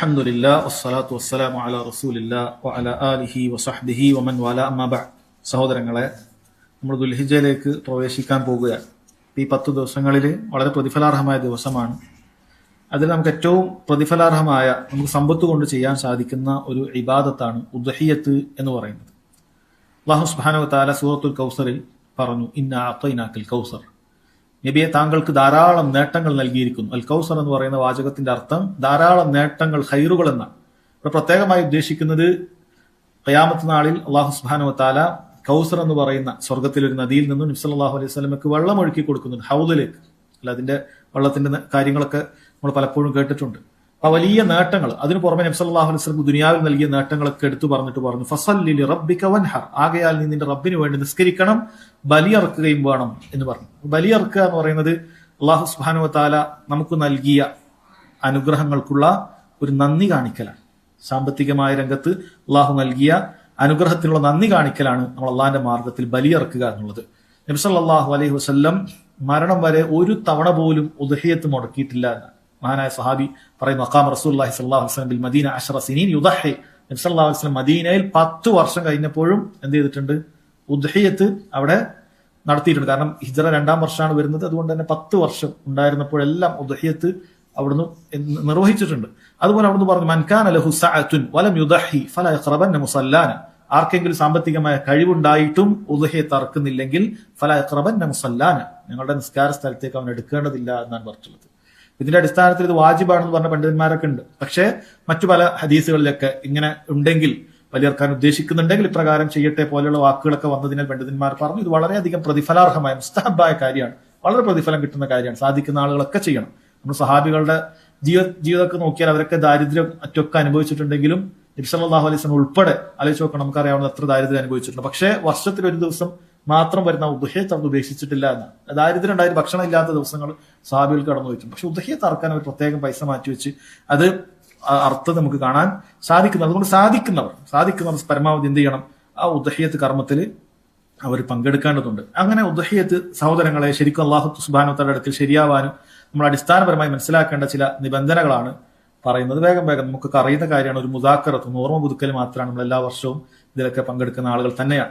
അലഹമുല്ലാ വസ്സലാത്തു വസ്സലാം അല റസൂലില്ല അല അലിഹി വസഹ്ബിഹി വമൻ വാല അമ്മാബ സഹോദരങ്ങളെ നമ്മൾ ദുൽഹിജയിലേക്ക് പ്രവേശിക്കാൻ പോവുകയാണ് ഈ പത്ത് ദിവസങ്ങളിൽ വളരെ പ്രതിഫലാർഹമായ ദിവസമാണ്. അതിൽ നമുക്ക് ഏറ്റവും പ്രതിഫലാർഹമായ നമുക്ക് സമ്പത്ത് കൊണ്ട് ചെയ്യാൻ സാധിക്കുന്ന ഒരു ഇബാദത്താണ് ഉദ്ഹിയത്ത് എന്ന് പറയുന്നത്. അള്ളാഹു സുബാനു താല സൂറത്തുൽ കൗസറിൽ പറഞ്ഞു ഇന്ന അത്തൈനാക്കിൽ കൗസർ. നബിയെ താങ്കൾക്ക് ധാരാളം നേട്ടങ്ങൾ നൽകിയിരിക്കുന്നു. അൽ കൗസർ എന്ന് പറയുന്ന വാചകത്തിന്റെ അർത്ഥം ധാരാളം നേട്ടങ്ങൾ ഹൈറുകൾ എന്നാണ്. ഇവിടെ പ്രത്യേകമായി ഉദ്ദേശിക്കുന്നത് കയാമത്ത് നാളിൽ അള്ളാഹു താല കൗസർ എന്ന് പറയുന്ന സ്വർഗത്തിലെ ഒരു നദിയിൽ നിന്നും നിബ്സല്ലാഹു അലൈഹി സ്വലമക്ക് വെള്ളം ഒഴുക്കി കൊടുക്കുന്നുണ്ട് ഹൗദിലേക്ക്. അല്ല അതിന്റെ വെള്ളത്തിന്റെ കാര്യങ്ങളൊക്കെ നമ്മൾ പലപ്പോഴും കേട്ടിട്ടുണ്ട്. ആ വലിയ നേട്ടങ്ങൾ. അതിന് പുറമെ അലൈഹി സ്വലം ദുനിയാവിൽ നൽകിയ നേട്ടങ്ങളൊക്കെ എടുത്തു പറഞ്ഞിട്ട് പറഞ്ഞു ഫസല്ലി റബ്ബിക വൻഹർ. ആകയാൽ നീ നിന്റെ റബ്ബിന് വേണ്ടി നിസ്കരിക്കണം ബലിയറക്കുകയും വേണം എന്ന് പറഞ്ഞു. ബലിയറക്കുക എന്ന് പറയുന്നത് അള്ളാഹു സുബ്ഹാനഹു താല നമുക്ക് നൽകിയ അനുഗ്രഹങ്ങൾക്കുള്ള ഒരു നന്ദി കാണിക്കലാണ്. സാമ്പത്തികമായ രംഗത്ത് അള്ളാഹു നൽകിയ അനുഗ്രഹത്തിനുള്ള നന്ദി കാണിക്കലാണ് നമ്മൾ അള്ളാഹിന്റെ മാർഗത്തിൽ ബലിയറക്കുക എന്നുള്ളത്. നബ്സല്ലാഹു അലൈഹി വസ്ല്ലം മരണം വരെ ഒരു തവണ പോലും ഉദഹയത്ത് മുടക്കിയിട്ടില്ല എന്നാണ്. മഹാനായ സഹാബി പറയുന്നു അക്കാം റസൂല്ലാഹി സല്ലാഹു വസ്ലം ബിൽ മദീന അഷറ സിനീൻ യുദഹി. നബ്സല്ലാഹു വസ്ലം മദീനയിൽ പത്ത് വർഷം കഴിഞ്ഞപ്പോഴും എന്ത് ചെയ്തിട്ടുണ്ട്? ഉദ്ഹയത്ത് അവിടെ നടത്തിയിട്ടുണ്ട്. കാരണം ഹിജറ രണ്ടാം വർഷമാണ് വരുന്നത്. അതുകൊണ്ട് തന്നെ പത്ത് വർഷം ഉണ്ടായിരുന്നപ്പോഴെല്ലാം ഉദഹ്യത്ത് അവിടുന്ന് നിർവഹിച്ചിട്ടുണ്ട്. അതുപോലെ അവിടുന്ന് പറഞ്ഞു മൻഖാൻ ലഹു സഅത്തുൻ വലം യുദഹി ഫല യഖ്റബന്ന മുസല്ലാന. ആർക്കെങ്കിലും സാമ്പത്തികമായ കഴിവുണ്ടായിട്ടും ഉദഹയെ തറക്കുന്നില്ലെങ്കിൽ ഫല യഖ്റബന്ന മുസല്ലാന. ഞങ്ങളുടെ നിസ്കാര സ്ഥലത്തേക്ക് അവൻ എടുക്കേണ്ടതില്ല എന്നാണ് പറഞ്ഞിട്ടുള്ളത്. ഇതിന്റെ അടിസ്ഥാനത്തിൽ ഇത് വാജിബാണെന്ന് പറഞ്ഞ പണ്ഡിതന്മാരൊക്കെ ഉണ്ട്. പക്ഷേ മറ്റു പല ഹദീസുകളിലൊക്കെ ഇങ്ങനെ ഉണ്ടെങ്കിൽ വലിയർക്കാൻ ഉദ്ദേശിക്കുന്നുണ്ടെങ്കിൽ ഇപ്രകാരം ചെയ്യട്ടെ പോലെയുള്ള വാക്കുകളൊക്കെ വന്നതിനാൽ പണ്ഡിതന്മാർ പറഞ്ഞു ഇത് വളരെയധികം പ്രതിഫലാർഹമായ മുസ്തഹബായ കാര്യമാണ്. വളരെ പ്രതിഫലം കിട്ടുന്ന കാര്യമാണ്. സാധിക്കുന്ന ആളുകളൊക്കെ ചെയ്യണം. നമ്മൾ സഹാബികളുടെ ജീവിത ജീവിതമൊക്കെ നോക്കിയാൽ അവരൊക്കെ ദാരിദ്ര്യം മറ്റൊക്കെ അനുഭവിച്ചിട്ടുണ്ടെങ്കിലും നബ്സല്ലാഹു അലൈസ് ഉൾപ്പെടെ ആലോചിച്ച് നോക്കണം നമുക്കറിയാവുന്ന എത്ര ദാരിദ്ര്യം അനുഭവിച്ചിട്ടുണ്ട്. പക്ഷേ വർഷത്തിൽ ഒരു ദിവസം മാത്രം വരുന്ന ഉദഹയത്ത് അവർ ഉപേക്ഷിച്ചിട്ടില്ല എന്നാണ് ദാരിദ്ര്യം ഉണ്ടായി ഭക്ഷണം ഇല്ലാത്ത ദിവസങ്ങൾ സഹാബികൾ കടന്നു വെച്ചു. പക്ഷെ ഉദഹയത്ത് അറക്കാൻ അവർ പ്രത്യേകം പൈസ മാറ്റിവെച്ച് അത് ആ അർത്ഥം നമുക്ക് കാണാൻ സാധിക്കുന്നത് അതുകൊണ്ട് സാധിക്കുന്നവർ സാധിക്കുന്നവർ പരമാവധി എന്ത് ചെയ്യണം? ആ ഉദഹയത്ത് കർമ്മത്തിൽ അവർ പങ്കെടുക്കേണ്ടതുണ്ട്. അങ്ങനെ ഉദഹയത്ത് സഹോദരങ്ങളെ ശരിക്കും അള്ളാഹു സുബാനോത്തയുടെ അടുക്കൽ ശരിയാവാനും നമ്മൾ അടിസ്ഥാനപരമായി മനസ്സിലാക്കേണ്ട ചില നിബന്ധനകളാണ് പറയുന്നത്. വേഗം വേഗം നമുക്കൊക്കെ അറിയുന്ന കാര്യമാണ് ഒരു മുതാക്കറത്തും ഓർമ്മ പുതുക്കൽ മാത്രമാണ് നമ്മൾ എല്ലാ വർഷവും ഇതിലൊക്കെ പങ്കെടുക്കുന്ന ആളുകൾ തന്നെയാണ്.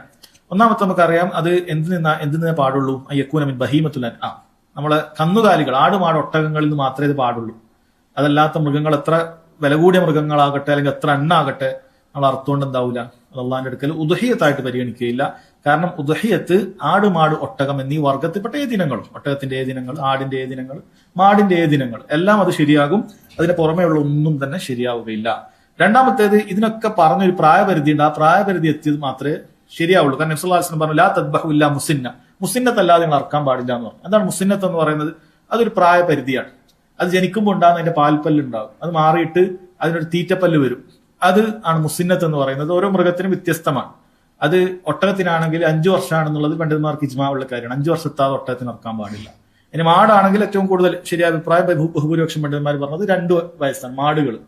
ഒന്നാമത്തെ നമുക്കറിയാം അത് എന്ത് നിന്നാ എന്ത് നിന്നേ പാടുള്ളൂ? അയ്യക്കൂനമിൻ ബഹീമത്തുല്ല ആ നമ്മളെ കന്നുകാലികൾ ആടുമാട് ഒട്ടകങ്ങളിൽ നിന്ന് മാത്രമേ ഇത് പാടുള്ളൂ. അതല്ലാത്ത മൃഗങ്ങൾ എത്ര വില കൂടിയ മൃഗങ്ങളാകട്ടെ അല്ലെങ്കിൽ എത്ര എണ്ണാകട്ടെ നമ്മൾ അർത്ഥമുണ്ട് എന്താവില്ല അള്ളാഹിന്റെ അടുക്കൽ ഉദഹിയത്തായിട്ട് പരിഗണിക്കുകയില്ല. കാരണം ഉദഹിയത്ത് ആട് മാട് ഒട്ടകം എന്നീ വർഗത്തിൽപ്പെട്ട ഏതിനങ്ങളും ഒട്ടകത്തിന്റെ ഏതിനങ്ങൾ ആടിന്റെ ഏതിനങ്ങൾ മാടിന്റെ ഏതിനങ്ങൾ എല്ലാം അത് ശരിയാകും. അതിന് പുറമേയുള്ള ഒന്നും തന്നെ ശരിയാവുകയില്ല. രണ്ടാമത്തേത് ഇതിനൊക്കെ പറഞ്ഞൊരു പ്രായപരിധി ഉണ്ട് ആ പ്രായപരിധി എത്തിയത് മാത്രമേ ശരിയാവുള്ളൂ. കാരണം നബ്സുല്ലാസ്ലം പറഞ്ഞു ലാ തദ്ബഹു ഇല്ല മുസിന്ന മുസിന്നത്തല്ലാതെ നിങ്ങൾ അറക്കാൻ പാടില്ല എന്ന് പറഞ്ഞു. എന്താണ് മുസിന്നത്ത് എന്ന് പറയുന്നത്. അതൊരു പ്രായപരിധിയാണ്. അത് ജനിക്കുമ്പോൾ ഉണ്ടാകുന്ന അതിന്റെ പാൽപ്പല്ല് ഉണ്ടാകും അത് മാറിയിട്ട് അതിനൊരു തീറ്റപ്പല്ല് വരും. അത് ആണ് മുസിന്നത്ത് എന്ന് പറയുന്നത്. ഓരോ മൃഗത്തിനും വ്യത്യസ്തമാണ്. അത് ഒട്ടകത്തിനാണെങ്കിൽ അഞ്ചു വർഷമാണെന്നുള്ളത് പണ്ഡിതന്മാർക്ക് ഇജ്മാവുള്ള കാര്യമാണ്. അഞ്ചു വർഷത്താതെ ഒട്ടകത്തിന് ഇറക്കാൻ പാടില്ല. ഇനി മാടാണെങ്കിൽ ഏറ്റവും കൂടുതൽ ശരിയായ അഭിപ്രായം ബഹു- ബഹുഭൂരിപക്ഷം പണ്ഡിതന്മാർ പറഞ്ഞത് രണ്ട് വയസ്സാണ്. മാടുകൾ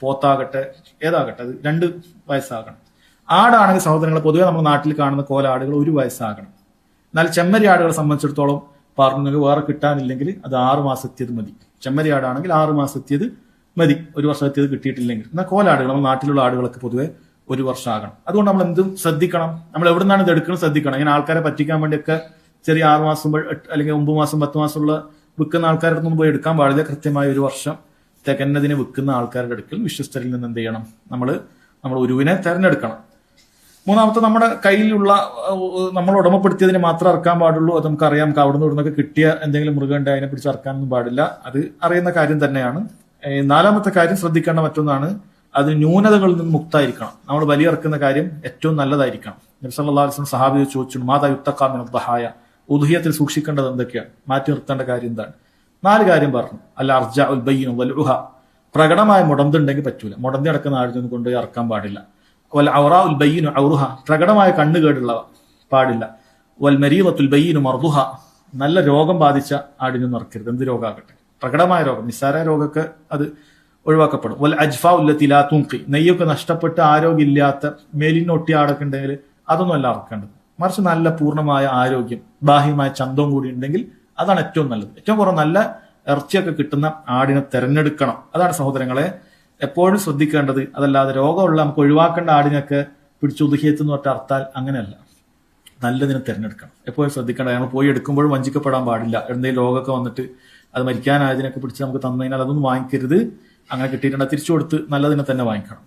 പോത്താകട്ടെ ഏതാകട്ടെ അത് രണ്ട് വയസ്സാകണം. ആടാണെങ്കിൽ സഹോദരങ്ങൾ പൊതുവെ നമ്മുടെ നാട്ടിൽ കാണുന്ന കോലാടുകൾ ഒരു വയസ്സാകണം. എന്നാൽ ചെമ്മരി ആടുകളെ സംബന്ധിച്ചിടത്തോളം പറഞ്ഞു വേറെ കിട്ടാനില്ലെങ്കിൽ അത് ആറ് മാസത്തിയത് മതി. ചെമ്മരി ആടാണെങ്കിൽ മാസം മാസത്തിയത് മതി. ഒരു വർഷത്തിയത് കിട്ടിയിട്ടില്ലെങ്കിൽ. എന്നാൽ കോലാടുകൾ നമ്മുടെ നാട്ടിലുള്ള ആടുകളൊക്കെ പൊതുവെ ഒരു വർഷമാകണം. അതുകൊണ്ട് നമ്മൾ എന്തും ശ്രദ്ധിക്കണം. നമ്മൾ എവിടെ നിന്നാണ് ഇത് എടുക്കുന്നത് ശ്രദ്ധിക്കണം. ഇങ്ങനെ ആൾക്കാരെ പറ്റിക്കാൻ വേണ്ടിയൊക്കെ ചെറിയ ആറ് മാസം അല്ലെങ്കിൽ ഒമ്പത് മാസം പത്ത് മാസമുള്ള വിൽക്കുന്ന ആൾക്കാരുടെ അടുത്തൊന്നും പോയി എടുക്കാൻ പാടില്ല. കൃത്യമായ ഒരു വർഷം തികഞ്ഞതിനെ വിൽക്കുന്ന ആൾക്കാരുടെ അടുക്കൽ വിശ്വസ്തരിൽ നിന്ന് എന്ത് ചെയ്യണം? നമ്മൾ നമ്മൾ ഒരുവിനെ തെരഞ്ഞെടുക്കണം. മൂന്നാമത്തെ നമ്മുടെ കയ്യിലുള്ള നമ്മൾ ഉടമപ്പെടുത്തിയതിനെ മാത്രം അറക്കാൻ പാടുള്ളൂ. അത് നമുക്കറിയാം അവിടെ അവിടുന്ന് ഇവിടുന്നൊക്കെ കിട്ടിയ എന്തെങ്കിലും മൃഗം അതിനെ പിടിച്ച് അറക്കാനൊന്നും പാടില്ല. അത് അറിയുന്ന കാര്യം തന്നെയാണ്. നാലാമത്തെ കാര്യം ശ്രദ്ധിക്കേണ്ട മറ്റൊന്നാണ് അത് ന്യൂനതകളിൽ നിന്ന് മുക്തായിരിക്കണം നമ്മൾ വലിയ ഇറക്കുന്ന കാര്യം ഏറ്റവും നല്ലതായിരിക്കണം. നബ്സല്ലാസ്ലം സഹാബിയെ ചോദിച്ചു മാതാ യുത്തക്കാമിന് ദഹായ? ഉദുഹിയത്തിൽ സൂക്ഷിക്കേണ്ടത് എന്തൊക്കെയാണ് മാറ്റി നിർത്തേണ്ട കാര്യം എന്താണ്? നാല് കാര്യം പറഞ്ഞു. അല്ല അർജ ഉൽബയ്യനും വലുഹ പ്രകടമായ മുടന്തുണ്ടെങ്കിൽ പറ്റൂല. മുടന്തി നടക്കുന്ന ആഴ്ച കൊണ്ടുപോയി ഇറക്കാൻ പാടില്ല. വൽ ഔറുഹ. പ്രകടമായ കണ്ണുകേടുള്ളവ പാടില്ല. വൽ മരീറത്തുൽ ബയ്യനു മർദുഹ. നല്ല രോഗം ബാധിച്ച ആടിനെ മറക്കരുത്. എന്ത് രോഗമാകട്ടെ പ്രകടമായ രോഗം. നിസ്സാര രോഗമൊക്കെ അത് ഒഴിവാക്കപ്പെടും. വൽ അജ്ഫ ഉല്ലത്തിലാ തൂക്കി നെയ്യൊക്കെ നഷ്ടപ്പെട്ട് ആരോഗ്യമില്ലാത്ത മേലിനൊട്ടിയ ആടൊക്കെ ഉണ്ടെങ്കിൽ അതൊന്നും അല്ല അറക്കേണ്ടത് മറിച്ച് നല്ല പൂർണമായ ആരോഗ്യം ബാഹ്യമായ ചന്തവും കൂടി ഉണ്ടെങ്കിൽ അതാണ് ഏറ്റവും നല്ലത്. ഏറ്റവും കുറവ് നല്ല ഇറച്ചിയൊക്കെ കിട്ടുന്ന ആടിനെ തെരഞ്ഞെടുക്കണം. അതാണ് സഹോദരങ്ങളെ എപ്പോഴും ശ്രദ്ധിക്കേണ്ടത് അതല്ലാതെ രോഗമുള്ള നമുക്ക് ഒഴിവാക്കേണ്ട ആടിനൊക്കെ പിടിച്ച് ഉദുഹിയത്ത് എന്ന് പറഞ്ഞ അർത്ഥാൽ അങ്ങനെയല്ല. നല്ലതിനെ തിരഞ്ഞെടുക്കണം. എപ്പോഴും ശ്രദ്ധിക്കേണ്ട ഞങ്ങൾ പോയി എടുക്കുമ്പോഴും വഞ്ചിക്കപ്പെടാൻ പാടില്ല. എന്തെങ്കിലും രോഗമൊക്കെ വന്നിട്ട് അത് മരിക്കാനായതിനൊക്കെ പിടിച്ച് നമുക്ക് തന്നു കഴിഞ്ഞാൽ അതൊന്നും വാങ്ങിക്കരുത്. അങ്ങനെ കിട്ടിയിട്ടുണ്ട് തിരിച്ചു കൊടുത്ത് നല്ലതിനെ തന്നെ വാങ്ങിക്കണം.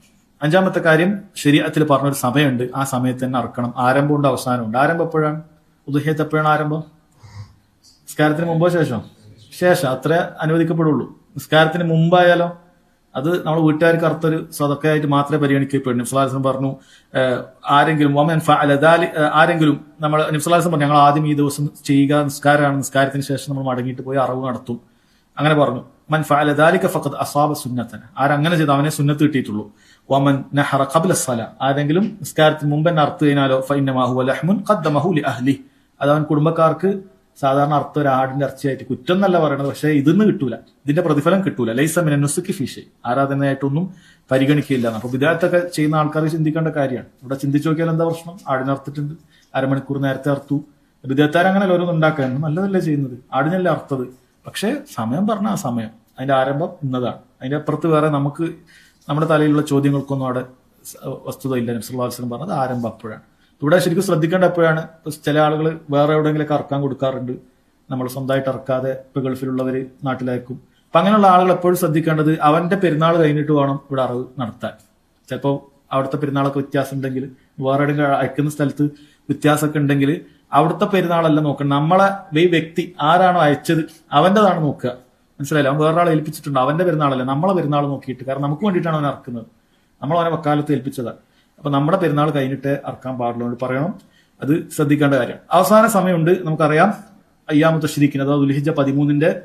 അഞ്ചാമത്തെ കാര്യം ശരീരത്തിൽ പറഞ്ഞൊരു സമയമുണ്ട്. ആ സമയത്ത് തന്നെ അറക്കണം. ആരംഭമുണ്ട് അവസാനമുണ്ട്. ആരംഭം എപ്പോഴാണ്? ഉദുഹിയത്ത് എപ്പോഴാണ് ആരംഭം? നിസ്കാരത്തിന് മുമ്പോ ശേഷം ശേഷം. അത്രേ അനുവദിക്കപ്പെടുള്ളൂ. നിസ്കാരത്തിന് മുമ്പായാലോ? അത് നമ്മൾ വീട്ടുകാർക്ക് അർത്ഥൊരു സ്വതക്കയായിട്ട് മാത്രമേ പരിഗണിക്കപ്പെടുന്നു നിഫ്ലാസം പറഞ്ഞു ആരെങ്കിലും ആരെങ്കിലും നമ്മൾ നിഫ്ലാസം പറഞ്ഞു ഞങ്ങൾ ആദ്യം ഈ ദിവസം ചെയ്യുക നിസ്കാരമാണ്. നിസ്കാരത്തിന് ശേഷം നമ്മൾ മടങ്ങിയിട്ട് പോയി അറിവ് നടത്തും. അങ്ങനെ പറഞ്ഞു. മൻ ഫഅല ദാലിക ഫഖദ് അസാബ സുന്നത്തന ആരങ്ങനെ ചെയ്ത് അവനെ സുന്നത്ത് കിട്ടിയിട്ടുള്ളൂ. വമൻ നഹറ ഖബ്ല സല. ആരെങ്കിലും നിസ്കാരത്തിന് മുമ്പ് തന്നെ അർത്ഥ കഴിഞ്ഞാലോ ഫൈനമാ ഹുവ ലഹ്മുൻ ഖദ്ദമഹു ലി അഹ്ലി അത് അവൻ കുടുംബക്കാർക്ക് സാധാരണ അർത്ഥം ഒരു ആടിന്റെ ഇറച്ചിയായിട്ട് കുറ്റം എന്നല്ല പറയണത് പക്ഷേ ഇതൊന്നും കിട്ടൂല. ഇതിന്റെ പ്രതിഫലം കിട്ടൂല. ലൈസമിനെ നുസുക്കി ഫിഷ്. ആരാധനയായിട്ടൊന്നും പരിഗണിക്കില്ല അപ്പൊ വിദ്യാർത്ഥിയൊക്കെ ചെയ്യുന്ന ആൾക്കാർ ചിന്തിക്കേണ്ട കാര്യമാണ്. ഇവിടെ ചിന്തിച്ചു നോക്കിയാൽ എന്താ പ്രശ്നം? ആടിനെ അർത്ഥിട്ടുണ്ട് അരമണിക്കൂർ നേരത്തെ അർത്തു വിദ്യാർത്ഥിക്കാർ അങ്ങനെ ഓരോന്നും ഉണ്ടാക്കാൻ നല്ലതല്ലേ ചെയ്യുന്നത്? ആടിനല്ലേ അർത്ഥത് പക്ഷേ സമയം പറഞ്ഞ ആ സമയം. അതിന്റെ ആരംഭം ഇന്നതാണ്. അതിന്റെ അപ്പുറത്ത് വേറെ നമുക്ക് നമ്മുടെ തലയിലുള്ള ചോദ്യങ്ങൾക്കൊന്നും അവിടെ വസ്തുത ഇല്ല. നബ്സുല്ലാസ്ലം പറഞ്ഞത് ആരംഭം അപ്പോഴാണ്. ഇവിടെ ശരിക്കും ശ്രദ്ധിക്കേണ്ട എപ്പോഴാണ്? ചില ആളുകൾ വേറെ എവിടെയെങ്കിലൊക്കെ ഇറക്കാൻ കൊടുക്കാറുണ്ട്. നമ്മൾ സ്വന്തമായിട്ട് ഇറക്കാതെ ഇപ്പൊ ഗൾഫിലുള്ളവര് നാട്ടിലയക്കും അപ്പൊ അങ്ങനെയുള്ള ആളുകൾ എപ്പോഴും ശ്രദ്ധിക്കേണ്ടത് അവന്റെ പെരുന്നാൾ കഴിഞ്ഞിട്ട് വേണം ഇവിടെ അറിവ് നടത്താൻ. ചിലപ്പോൾ അവിടുത്തെ പെരുന്നാളൊക്കെ വ്യത്യാസം ഉണ്ടെങ്കിൽ വേറെ എവിടെയെങ്കിലും അയക്കുന്ന സ്ഥലത്ത് വ്യത്യാസമൊക്കെ ഉണ്ടെങ്കിൽ അവിടുത്തെ പെരുന്നാളല്ല നോക്കണം നമ്മളെ ഈ വ്യക്തി ആരാണോ അയച്ചത് അവന്റെതാണ് നോക്കുക. മനസ്സിലായില്ല? അവൻ വേറൊരാളെ ഏൽപ്പിച്ചിട്ടുണ്ട്? അവന്റെ പെരുന്നാളല്ല നമ്മളെ പെരുന്നാൾ നോക്കിയിട്ട്. കാരണം നമുക്ക് വേണ്ടിയിട്ടാണ് അവൻ ഇറക്കുന്നത്. നമ്മൾ അവനെ വക്കാലത്ത് ഏൽപ്പിച്ചതാണ് അപ്പൊ നമ്മുടെ പെരുന്നാൾ കഴിഞ്ഞിട്ട് അറക്കാൻ പാടുള്ളൂ പറയണം. അത് ശ്രദ്ധിക്കേണ്ട കാര്യം. അവസാന സമയമുണ്ട്. നമുക്കറിയാം. അയ്യാമത്തെ ശരിക്കുന്നത് അതായത് ഉൽഹിജ പതിമൂന്നിന്റെ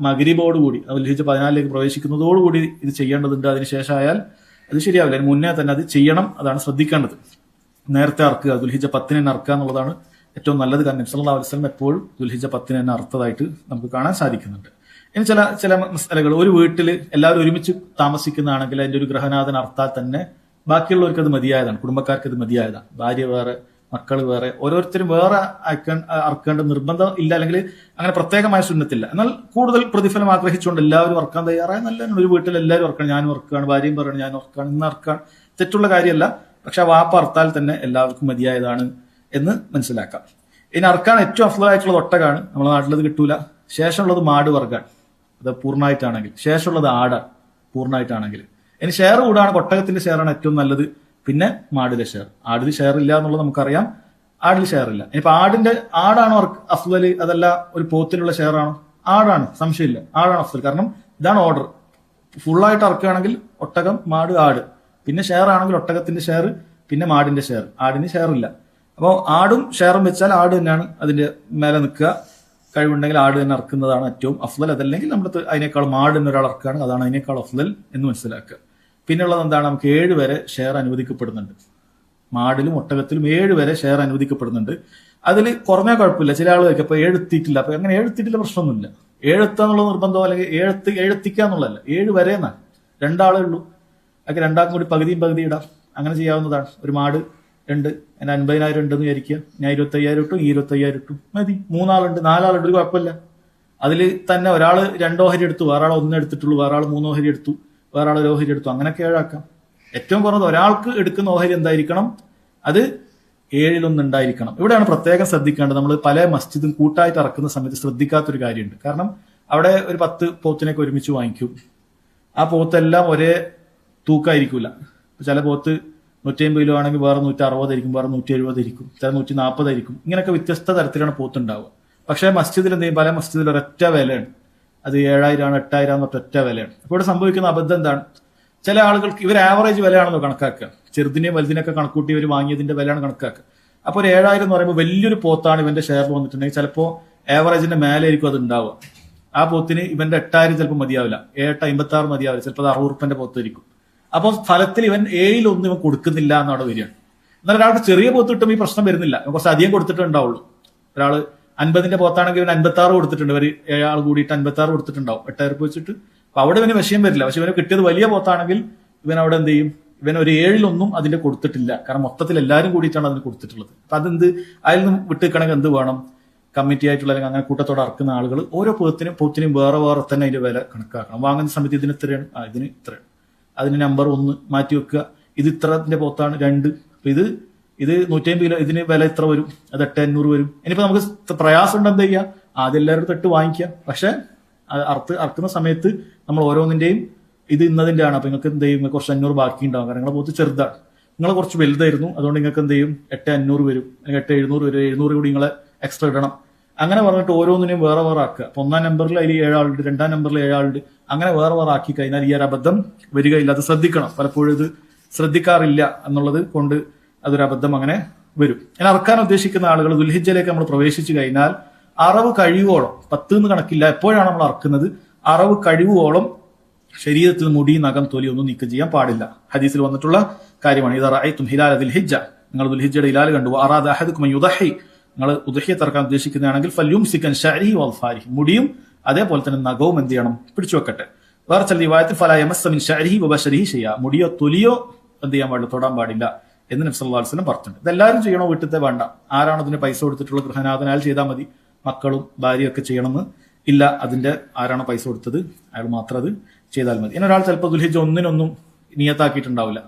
മകരീബോടുകൂടി ഉൽഹിജ പതിനാലിലേക്ക് പ്രവേശിക്കുന്നതോടുകൂടി ഇത് ചെയ്യേണ്ടതുണ്ട്. അതിനുശേഷമായാൽ അത് ശരിയാവില്ല. അതിന് മുന്നേ തന്നെ അത് ചെയ്യണം. അതാണ് ശ്രദ്ധിക്കേണ്ടത്. നേരത്തെ അറക്കുക ദുൽഹിജ പത്തിന് തന്നെ അറക്കുക എന്നുള്ളതാണ് ഏറ്റവും നല്ലത് കാരണം നബ്സല്ലാ അലിസ്ലം എപ്പോഴും ദുൽഹിജ പത്തിന് തന്നെ അർത്ഥതായിട്ട് നമുക്ക് കാണാൻ സാധിക്കുന്നുണ്ട്. ഇനി ചില ചില മസലകൾ. ഒരു വീട്ടിൽ എല്ലാവരും ഒരുമിച്ച് താമസിക്കുന്നതാണെങ്കിൽ അതിന്റെ ഒരു ഗ്രഹനാഥൻ അർത്ഥാൽ തന്നെ ബാക്കിയുള്ളവർക്ക് അത് മതിയായതാണ് കുടുംബക്കാർക്ക് അത് മതിയായതാണ്. ഭാര്യ വേറെ മക്കൾ വേറെ ഓരോരുത്തരും വേറെ അറക്കേണ്ട നിർബന്ധം ഇല്ല അല്ലെങ്കിൽ അങ്ങനെ പ്രത്യേകമായ സുന്നത്തില്ല. എന്നാൽ കൂടുതൽ പ്രതിഫലം ആഗ്രഹിച്ചുകൊണ്ട് എല്ലാവരും അറക്കാൻ തയ്യാറായ നല്ല ഒരു വീട്ടിൽ എല്ലാവരും അറക്കണം. ഞാനും അറക്കാണ് ഭാര്യയും പറയണം ഞാൻ അറക്കാണ് ഇന്ന് അറക്കാണ് തെറ്റുള്ള കാര്യമല്ല. പക്ഷെ ആ വാപ്പ അർത്താൽ തന്നെ എല്ലാവർക്കും മതിയായതാണ് എന്ന് മനസ്സിലാക്കാം. ഇനി അറക്കാൻ ഏറ്റവും അഫ്ലായിട്ടുള്ളത് ഒട്ടകാണ്. നമ്മുടെ നാട്ടിലത് കിട്ടൂല. ശേഷമുള്ളത് മാട് വർഗാണ്. അത് പൂർണമായിട്ടാണെങ്കിൽ ശേഷമുള്ളത് ആടാണ്. പൂർണമായിട്ടാണെങ്കിൽ. ഇനി ഷെയർ കൂടാണ് കൊട്ടകത്തിന്റെ ഷെയറാണ് ഏറ്റവും നല്ലത്. പിന്നെ മാടിലെ ഷെയർ ആടിൽ ഷെയർ ഇല്ല എന്നുള്ളത് നമുക്കറിയാം. ആടിൽ ഷെയർ ഇല്ല. ഇനിയിപ്പോ ആടിന്റെ ആടാണോ അഫ്സൽ? അതല്ല ഒരു പോത്തിനുള്ള ഷെയർ ആണോ? ആടാണ് സംശയമില്ല. ആടാണ് അഫ്സൽ. കാരണം ഇതാണ് ഓർഡർ ഫുള്ളായിട്ട് ഇറക്കുകയാണെങ്കിൽ ഒട്ടകം മാട് ആട്. പിന്നെ ഷെയർ ആണെങ്കിൽ ഒട്ടകത്തിന്റെ ഷെയർ പിന്നെ മാടിന്റെ ഷെയർ ആടിന് ഷെയർ ഇല്ല. അപ്പോൾ ആടും ഷെയറും വെച്ചാൽ ആട് തന്നെയാണ് അതിന്റെ മേലെ നിൽക്കുക. കഴിവുണ്ടെങ്കിൽ ആട് തന്നെ ഇറക്കുന്നതാണ് ഏറ്റവും അഫ്ലൽ അതല്ലെങ്കിൽ നമ്മൾ അതിനേക്കാൾ മാട് തന്നെ ഒരാൾ ഇറക്കുകയാണ് അതാണ് അതിനേക്കാൾ അഫ്ലൽ എന്ന് മനസ്സിലാക്കുക. പിന്നെയുള്ളത് എന്താണ്? നമുക്ക് ഏഴ് വരെ ഷെയർ അനുവദിക്കപ്പെടുന്നുണ്ട്. മാടിലും ഒട്ടകത്തിലും ഏഴ് വരെ ഷെയർ അനുവദിക്കപ്പെടുന്നുണ്ട്. അതിൽ കുറഞ്ഞ കുഴപ്പമില്ല. ചില ആളുകൾക്ക് ഇപ്പൊ ഏഴെത്തിയിട്ടില്ല അപ്പൊ അങ്ങനെ ഏഴെത്തിയിട്ടില്ല പ്രശ്നമൊന്നുമില്ല. ഏഴെത്താന്നുള്ള നിർബന്ധം അല്ലെങ്കിൽ ഏഴെത്തി എഴുത്തിക്കുക എന്നുള്ളതല്ല. ഏഴ് വരെ രണ്ടാളേ ഉള്ളൂ. അതൊക്കെ രണ്ടാൾക്കും കൂടി പകുതിയും പകുതി ഇടാം. അങ്ങനെ ചെയ്യാവുന്നതാണ്. ഒരു മാട് രണ്ട് അതിന് അൻപതിനായിരം ഉണ്ടെന്ന് വിചാരിക്കുക. ഞാൻ ഇരുപത്തി അയ്യായിരം ഇട്ടും ഈ ഇരുപത്തി അയ്യായിരം ഇട്ടും. മതി. മൂന്നാളുണ്ട്. നാലാളുണ്ട് ഒരു കുഴപ്പമില്ല. അതിൽ തന്നെ ഒരാൾ രണ്ടോഹരി എടുത്തു. വേറെ ആൾ ഒന്നെടുത്തിട്ടുള്ളൂ വേറെ ആൾ മൂന്നോഹരി എടുത്തു. വേറെ ഒരു ഓഹരി എടുത്തു? അങ്ങനെയൊക്കെ ഏഴാക്കാം. ഏറ്റവും കുറഞ്ഞത് ഒരാൾക്ക് എടുക്കുന്ന ഓഹരി എന്തായിരിക്കണം? അത് ഏഴിലൊന്ന് ഉണ്ടായിരിക്കണം ഇവിടെയാണ് പ്രത്യേകം ശ്രദ്ധിക്കേണ്ടത്. നമ്മൾ പല മസ്ജിദും കൂട്ടായിട്ട് ഇറക്കുന്ന സമയത്ത് ശ്രദ്ധിക്കാത്തൊരു കാര്യമുണ്ട്. കാരണം അവിടെ ഒരു പത്ത് പോത്തിനൊക്കെ ഒരുമിച്ച് വാങ്ങിക്കും. ആ പോത്തെല്ലാം ഒരേ തൂക്കായിരിക്കില്ല ചില പോത്ത് നൂറ്റി അമ്പത് കിലോ ആണെങ്കിൽ വേറെ നൂറ്റി അറുപതായിരിക്കും വേറെ നൂറ്റി എഴുപതായിരിക്കും ചില നൂറ്റി നാൽപ്പതായിരിക്കും ഇങ്ങനെയൊക്കെ വ്യത്യസ്ത തരത്തിലാണ് പോത്ത് ഉണ്ടാവുക പക്ഷേ മസ്ജിദിൽ എന്ത് ചെയ്യും? പല മസ്ജിദിൽ ഒരൊറ്റ വിലയാണ് അത് ഏഴായിരം ആണ് എട്ടായിരം ആണ് ഒറ്റ വിലയാണ്. അപ്പോൾ ഇവിടെ സംഭവിക്കുന്ന അബദ്ധം എന്താണ്? ചില ആളുകൾക്ക് ഇവർ ആവറേജ് വിലയാണെന്ന് കണക്കാക്കുക. ചെറുതിനെയും വലുതിനൊക്കെ കണക്കൂട്ടി ഇവർ വാങ്ങിയതിന്റെ വിലയാണ് കണക്കാക്കുക. അപ്പോൾ ഒരു ഏഴായിരം എന്ന് പറയുമ്പോൾ വലിയൊരു പോത്താണ് ഇവന്റെ ഷെയറിൽ വന്നിട്ടുണ്ടെങ്കിൽ ചിലപ്പോൾ ആവറേജിന്റെ മേലെ ആയിരിക്കും അത് ഉണ്ടാവുക. ആ പോത്തിന് ഇവന്റെ എട്ടായിരം ചിലപ്പോൾ മതിയാവില്ല. ഏട്ട് അമ്പത്തി ആറ് മതിയാവില്ല. ചിലപ്പോൾ അത് അറുപത് റുപ്പന്റെ പോത്തായിരിക്കും. അപ്പോൾ ഫലത്തിൽ ഇവൻ ഏഴിലൊന്നും ഇവൻ കൊടുക്കുന്നില്ല എന്നാണ് വരികയാണ് എന്നാൽ ഒരാൾക്ക് ചെറിയ പോത്ത് കിട്ടുമ്പോൾ ഈ പ്രശ്നം വരുന്നില്ല. കുറച്ച് അധികം കൊടുത്തിട്ടുണ്ടാവുള്ളൂ ഒരാൾ അൻപതിന്റെ പോത്താണെങ്കിൽ ഇവൻ അൻപത്തി ആറ് കൊടുത്തിട്ടുണ്ട് ഇവർ ഏഴാൾ കൂടിയിട്ട് അൻപത്തി ആറ് കൊടുത്തിട്ടുണ്ടാവും. എട്ടായിരം വെച്ചിട്ട്. അപ്പൊ അവിടെ ഇവന് വിഷയം വരില്ല. പക്ഷെ ഇവന് കിട്ടിയത് വലിയ പോത്താണെങ്കിൽ ഇവൻ അവിടെ എന്ത് ചെയ്യും? ഇവൻ ഒരു ഏഴിലൊന്നും അതിന്റെ കൊടുത്തിട്ടില്ല. കാരണം മൊത്തത്തിൽ എല്ലാവരും കൂടിയിട്ടാണ് അതിന് കൊടുത്തിട്ടുള്ളത്. അപ്പൊ അതെന്ത്? അതിൽ നിന്ന് വിട്ടുക്കണമെങ്കിൽ എന്ത് വേണം? കമ്മിറ്റി ആയിട്ടുള്ള അല്ലെങ്കിൽ അങ്ങനെ കൂട്ടത്തോടെ അറക്കുന്ന ആളുകൾ ഓരോ പോത്തിനും പോത്തിനും വേറെ വേറെ തന്നെ അതിന്റെ വില കണക്കാക്കണം. വാങ്ങുന്ന സമയത്ത് ഇതിന് ഇത്രയാണ്? ആ ഇതിന് ഇത്രയാണ്. അതിന് നമ്പർ ഒന്ന് മാറ്റി വെക്കുക. ഇത് ഇത്രത്തിന്റെ പോത്താണ് രണ്ട്. അപ്പൊ ഇത് ഇത് നൂറ്റമ്പത് കിലോ ഇതിന് വില ഇത്ര വരും? അത് എട്ട് അഞ്ഞൂറ് വരും. ഇനിയിപ്പോൾ നമുക്ക് പ്രയാസം ഉണ്ട് എന്താ ചെയ്യുക ആദ്യം എല്ലാവരും തൊട്ട് വാങ്ങിക്കാം. പക്ഷെ അറുത്ത് അറുക്കുന്ന സമയത്ത് നമ്മൾ ഓരോന്നിന്റെയും ഇത് ഇന്നതിന്റെയാണ് അപ്പോൾ അപ്പൊ നിങ്ങൾക്ക് എന്ത് ചെയ്യും? കുറച്ച് അഞ്ഞൂറ് ബാക്കി ഉണ്ടാവും കാരണം നിങ്ങളെ പോത്ത് ചെറുതാണ്. നിങ്ങൾ കുറച്ച് വലുതായിരുന്നു. അതുകൊണ്ട് നിങ്ങൾക്ക് എന്ത് ചെയ്യും? എട്ട് അഞ്ഞൂറ് വരും. അല്ലെങ്കിൽ എട്ട് എഴുന്നൂറ് വരും. എഴുന്നൂറ് കൂടി നിങ്ങളെ എക്സ്ട്രാ ഇടണം. അങ്ങനെ പറഞ്ഞിട്ട് ഓരോന്നിനെയും വേറെ വേറെ ആക്കുക. അപ്പൊ ഒന്നാം നമ്പറിൽ അതിൽ ഏഴാളുണ്ട്. രണ്ടാം നമ്പറിൽ ഏഴാളുണ്ട്. അങ്ങനെ വേറെ വേറെ ആക്കി കഴിഞ്ഞാൽ ഈ ഒരു അബദ്ധം വരികയില്ല. അത് ശ്രദ്ധിക്കണം. പലപ്പോഴും ഇത് ശ്രദ്ധിക്കാറില്ല എന്നുള്ളത് കൊണ്ട് അതൊരു അബദ്ധം അങ്ങനെ വരും. ഞാൻ അറക്കാൻ ഉദ്ദേശിക്കുന്ന ആളുകൾ ദുൽഹിജയിലേക്ക് നമ്മൾ പ്രവേശിച്ചു കഴിഞ്ഞാൽ അറവ് കഴിവോളം പത്ത് എന്ന് കണക്കില്ല എപ്പോഴാണ് നമ്മൾ അറക്കുന്നത് അറവ് കഴിവുവോളം ശരീരത്തിൽ മുടി നഖം തൊലി ഒന്നും നീക്കം ചെയ്യാൻ പാടില്ല. ഹദീസിൽ വന്നിട്ടുള്ള കാര്യമാണ് ഇത് റഅയ്തും ഹിലാല ഹിജ്ജ നിങ്ങൾ ദുൽഹിജ്ജയുടെ ഹിലാൽ കണ്ടു അറാദ് അഹദുക്കും യുദഹി. നിങ്ങൾ ഉദഹിയെ തറക്കാൻ ഉദ്ദേശിക്കുന്നതാണെങ്കിൽ ഫല്യൂം സിക്കൻ ഷാരിഹി വൽഫാരി മുടിയും അതേപോലെ തന്നെ നഖവും എന്ത് ചെയ്യണം? പിടിച്ചു വെക്കട്ടെ. വേറെ ചില റിവായത്തിൽ ഫല ഷാരി ഷാരിഹി വബശരിഹി ചെയ്യാം മുടിയോ തൊലിയോ എന്ത് ചെയ്യാൻ പാടില്ല തൊടാൻ പാടില്ല. എന്ന് നബ്സ് അല്ലാഹു വസ്ലം പറഞ്ഞിട്ടുണ്ട്. ഇതെല്ലാവരും ചെയ്യണോ? വീട്ടിലത്തെ വേണ്ട. ആരാണോ അതിന് പൈസ കൊടുത്തിട്ടുള്ള ഗൃഹനാഥനാൽ ചെയ്താൽ മതി. മക്കളും ഭാര്യയൊക്കെ ചെയ്യണമെന്ന്. ഇല്ല അതിന്റെ ആരാണോ പൈസ കൊടുത്തത്? അയാൾ മാത്രം അത് ചെയ്താൽ മതി. ഇനി ഒരാൾ ചിലപ്പോൾ ദുൽഹിജ ഒന്നിനൊന്നും നിയത്താക്കിയിട്ടുണ്ടാവില്ല.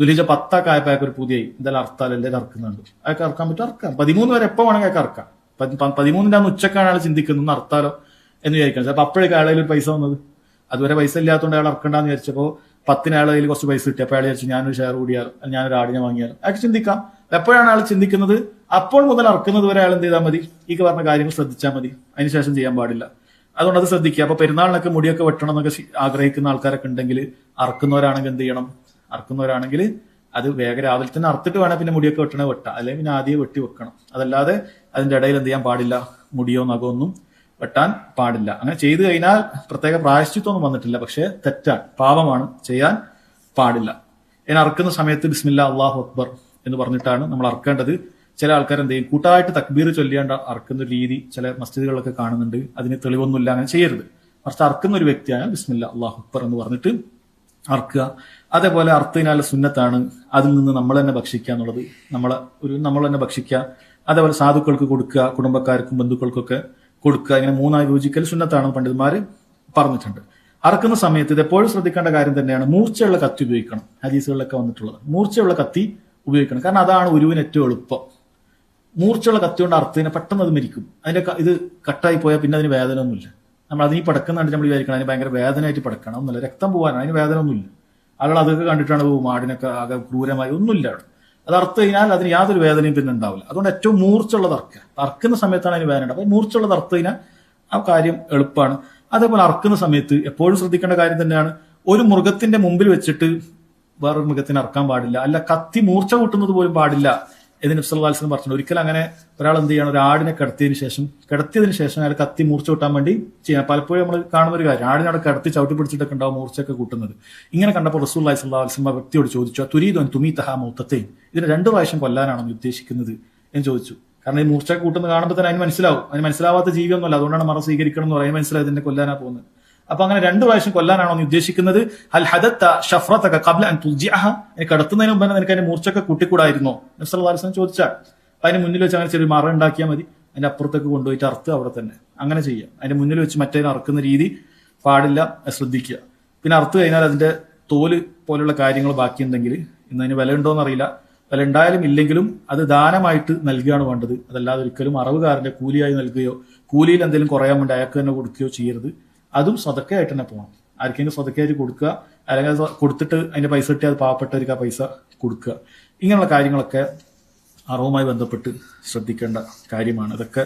ദുലിജ പത്താ ആയപ്പോൾ ഒരു പുതിയ എന്തായാലും അർത്താൽ എല്ലാം അറക്കുന്നുണ്ട് അയാൾക്ക് അറക്കാൻ പറ്റും. അറക്കാം പതിമൂന്ന് വരെ എപ്പോൾ വേണമെങ്കിൽ അയാൾക്ക് പ- പതിമൂന്നിന്റെ അന്ന് ഉച്ചക്കാണ് അയാൾ ചിന്തിക്കുന്നത് അർത്താലോ എന്ന് വിചാരിക്കണം. ചിലപ്പോൾ അപ്പോഴേക്കും അയാളെ ഒരു പൈസ വന്നത്. അതുവരെ പൈസ ഇല്ലാത്തതുകൊണ്ട് അയാൾ ഇറക്കണ്ടെന്ന് വിചാരിച്ചപ്പോൾ പത്തിന് അയാൾ കയ്യിൽ കുറച്ച് പൈസ കിട്ടി. അപ്പോൾ അയാൾ വിചാരിച്ചു ഞാനൊരു ഷെയർ അല്ലെങ്കിൽ ഞാനൊരു ആടിനെ വാങ്ങിയാലോ അയാൾക്ക് ചിന്തിക്കാം. എപ്പോഴാണ് അയാൾ ചിന്തിക്കുന്നത്? അപ്പോൾ മുതൽ ഇറക്കുന്നത് വരെ അയാൾ എന്ത് ചെയ്താൽ മതി? ഈ പറഞ്ഞ കാര്യങ്ങൾ ശ്രദ്ധിച്ചാൽ മതി. അതിനുശേഷം ചെയ്യാൻ പാടില്ല. അതുകൊണ്ട് അത് ശ്രദ്ധിക്കുക. അപ്പൊ പെരുന്നാളിനൊക്കെ മുടിയൊക്കെ വെട്ടണം എന്നൊക്കെ ആഗ്രഹിക്കുന്ന ആൾക്കാരൊക്കെ ഉണ്ടെങ്കിൽ അറക്കുന്നവരാണെങ്കിൽ എന്ത് ചെയ്യണം? അറക്കുന്നവരാണെങ്കിൽ അത് വേഗം രാവിലെ തന്നെ അറുത്തിട്ട് വേണം പിന്നെ മുടിയൊക്കെ വെട്ടണേ വെട്ടാം. അല്ലെങ്കിൽ പിന്നെ ആദ്യം വെട്ടി വെക്കണം. അതല്ലാതെ അതിന്റെ ഇടയിൽ എന്ത് ചെയ്യാൻ പാടില്ല? മുടിയോ നഖോ ഒന്നും വെട്ടാൻ പാടില്ല. അങ്ങനെ ചെയ്തു കഴിഞ്ഞാൽ പ്രത്യേക പ്രായശ്ചിത്വമൊന്നും വന്നിട്ടില്ല. പക്ഷേ തെറ്റാണ്. പാപമാണ് ചെയ്യാൻ പാടില്ല. ഇനി അറക്കുന്ന സമയത്ത് ബിസ്മില്ല അള്ളാഹു അക്ബർ എന്ന് പറഞ്ഞിട്ടാണ് നമ്മൾ അറക്കേണ്ടത്. ചില ആൾക്കാർ എന്ത് ചെയ്യും? കൂട്ടായിട്ട് തക്ബീർ ചൊല്ലിയാണ്ട് അറക്കുന്ന രീതി ചില മസ്ജിദുകളൊക്കെ കാണുന്നുണ്ട്. അതിന് തെളിവൊന്നുമില്ല അങ്ങനെ ചെയ്യരുത്. മറിച്ച് അറക്കുന്ന ഒരു വ്യക്തിയാണ് ബിസ്മില്ല അള്ളാഹു അക്ബർ എന്ന് പറഞ്ഞിട്ട് അറക്കുക. അതേപോലെ അർത്ഥത്തിനാലുള്ള സുന്നത്താണ്. അതിൽ നിന്ന് നമ്മൾ തന്നെ ഭക്ഷിക്കുക എന്നുള്ളത്. നമ്മളെ ഒരു നമ്മൾ തന്നെ ഭക്ഷിക്കുക. അതേപോലെ സാധുക്കൾക്ക് കൊടുക്കുക കുടുംബക്കാർക്കും ബന്ധുക്കൾക്കൊക്കെ കൊടുക്കുക. ഇങ്ങനെ മൂന്നായി യോജിക്കൽ സുന്നത്താണ് പണ്ഡിതന്മാർ പറഞ്ഞിട്ടുണ്ട്. അറക്കുന്ന സമയത്ത് ഇത് എപ്പോഴും ശ്രദ്ധിക്കേണ്ട കാര്യം തന്നെയാണ് മൂർച്ചയുള്ള കത്തി ഉപയോഗിക്കണം. ഹദീസുകളിലൊക്കെ വന്നിട്ടുള്ളത്. മൂർച്ചയുള്ള കത്തി ഉപയോഗിക്കണം. കാരണം അതാണ് ഉരുവിന് ഏറ്റവും എളുപ്പം. മൂർച്ചയുള്ള കത്തി കൊണ്ട് അർത്ഥത്തിനെ പെട്ടെന്ന് അത് മരിക്കും. അതിന്റെ ഇത് കട്ടായി പോയാൽ പിന്നെ അതിന് വേദന ഒന്നുമില്ല നമ്മൾ അതിന് പടക്കുന്നുണ്ട് നമ്മൾ വിചാരിക്കണം. അതിന് ഭയങ്കര വേദനയായിട്ട് പടക്കണം. ഒന്നുമില്ല. രക്തം പോകാനാണ് അതിന് വേദന ഒന്നുമില്ല ആളുകൾ അതൊക്കെ കണ്ടിട്ടാണ് മാടിനൊക്കെ ആകെ ക്രൂരമായി. ഒന്നുമില്ല അവിടെ. അത് അർത്ഥം കഴിഞ്ഞാൽ അതിന് യാതൊരു വേദനയും പിന്നെ ഉണ്ടാവില്ല. അതുകൊണ്ട് ഏറ്റവും മൂർച്ചുള്ള തർക്ക തർക്കുന്ന സമയത്താണ് അതിന് വേദന. അപ്പോൾ മൂർച്ചുള്ള തർക്കം കഴിഞ്ഞാൽ ആ കാര്യം എളുപ്പമാണ്. അതേപോലെ അറക്കുന്ന സമയത്ത് എപ്പോഴും ശ്രദ്ധിക്കേണ്ട കാര്യം തന്നെയാണ്. ഒരു മൃഗത്തിന്റെ മുമ്പിൽ വെച്ചിട്ട് വേറൊരു മൃഗത്തിന് അറക്കാൻ പാടില്ല. അല്ല കത്തി മൂർച്ച കൂട്ടുന്നത് പോലും പാടില്ല. എന്ന് നബ്സല്ലാസ്ലം പറഞ്ഞു ഒരിക്കലും അങ്ങനെ ഒരാൾ എന്ത് ചെയ്യണം? ഒരു ആടിനെ കിടത്തിയതിനു ശേഷം കിടത്തിയതിനു ശേഷം അയാൾ കത്തി മൂർച്ച കൂട്ടാൻ വേണ്ടി ചെയ്യാം. പലപ്പോഴും നമ്മൾ കാണുന്ന ഒരു കാര്യം ആടിനെ അവിടെ കിടത്തി ചവിട്ടി പിടിച്ചിട്ടൊക്കെ ഉണ്ടാവും മൂർച്ചയൊക്കെ കൂട്ടുന്നത്. ഇങ്ങനെ കണ്ടപ്പോൾ റസൂല്ലായി അലൈഹി സ്വല്ലാസ്ലം ആ വ്യക്തിയോട് ചോദിച്ചു തുരീദോൻ തുമി തഹാ മൂത്തത്തെ ഇതിന് രണ്ടു പ്രാവശ്യം കൊല്ലാനാണെന്ന് ഉദ്ദേശിക്കുന്നത് എന്ന് ചോദിച്ചു. കാരണം ഈ മൂർച്ചയൊക്കെ കൂട്ടുന്ന കാണുമ്പോൾ തന്നെ അതിന് മനസ്സിലാവും. അതിന് മനസ്സിലാവാത്ത ജീവിയൊന്നുമല്ല. അതുകൊണ്ടാണ് മറ സ്വീകരിക്കണം എന്ന് പറയാൻ മനസ്സിലായി ഇതിനെ കൊല്ലാനാ പോകുന്നത്. അപ്പൊ അങ്ങനെ രണ്ടു പ്രാവശ്യം കൊല്ലാനാണോ നീ ഉദ്ദേശിക്കുന്നത്? അൽ ഹദത്ത ഷഫ്രത്തൊക്കെ കബ്ല അൻ തുൽജിഅഹ. എനിക്ക് കടത്തുന്നതിന് മുമ്പ് നിനക്ക് അതിന്റെ മൂർച്ചൊക്കെ കൂട്ടിക്കൂടായിരുന്നോ? നബ്സല്ലാസ്ലം ചോദിച്ചാൽ അപ്പൊ അതിന് മുന്നിൽ വെച്ച് അങ്ങനെ ചെറിയ മറ ഉണ്ടാക്കിയാൽ മതി. അതിന്റെ അപ്പുറത്തേക്ക് കൊണ്ടുപോയിട്ട് അറുത്ത് അവിടെ തന്നെ. അങ്ങനെ ചെയ്യാം. അതിന്റെ മുന്നിൽ വെച്ച് മറ്റേ അറുക്കുന്ന രീതി പാടില്ല. ശ്രദ്ധിക്കുക. പിന്നെ അറുത്ത് കഴിഞ്ഞാൽ അതിന്റെ തോൽ പോലുള്ള കാര്യങ്ങൾ ബാക്കിയുണ്ടെങ്കിൽ ഇന്ന് അതിന് വില ഉണ്ടോന്ന് അറിയില്ല. വില ഉണ്ടായാലും ഇല്ലെങ്കിലും അത് ദാനമായിട്ട് നൽകുകയാണ് വേണ്ടത്. അതല്ലാതെ ഒരിക്കലും അറവുകാരന്റെ കൂലിയായി നൽകുകയോ കൂലിയിൽ എന്തെങ്കിലും കുറയാൻ വേണ്ടി അയാൾക്ക് തന്നെ കൊടുക്കുകയോ ചെയ്യരുത്. അതും സ്വതക്കയായിട്ട് തന്നെ പോകണം ആർക്കെങ്കിലും സ്വതക്കയായിട്ട് കൊടുക്കുക. അല്ലെങ്കിൽ കൊടുത്തിട്ട് അതിന്റെ പൈസ കിട്ടിയാൽ പാവപ്പെട്ടവർക്ക് ആ പൈസ കൊടുക്കുക. ഇങ്ങനെയുള്ള കാര്യങ്ങളൊക്കെ അറിവുമായി ബന്ധപ്പെട്ട് ശ്രദ്ധിക്കേണ്ട കാര്യമാണ്. ഇതൊക്കെ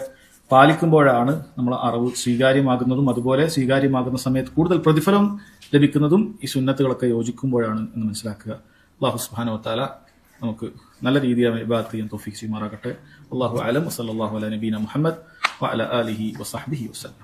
പാലിക്കുമ്പോഴാണ് നമ്മൾ അറിവ് സ്വീകാര്യമാകുന്നതും അതുപോലെ സ്വീകാര്യമാകുന്ന സമയത്ത് കൂടുതൽ പ്രതിഫലം ലഭിക്കുന്നതും ഈ സുന്നത്തുകളൊക്കെ യോജിക്കുമ്പോഴാണ് എന്ന് മനസ്സിലാക്കുക. അള്ളാഹു സുബാനോ താല നമുക്ക് നല്ല രീതിയിൽ ഇബാദത്ത് ചെയ്യാൻ തോഫിക്ക് ചെയ്യുമാറാകട്ടെ. അള്ളാഹു അലം. വസല്ലാഹു അല നബീന മുഹമ്മദ് വഅല ആലിഹി വസഹബിഹി വസ്ലം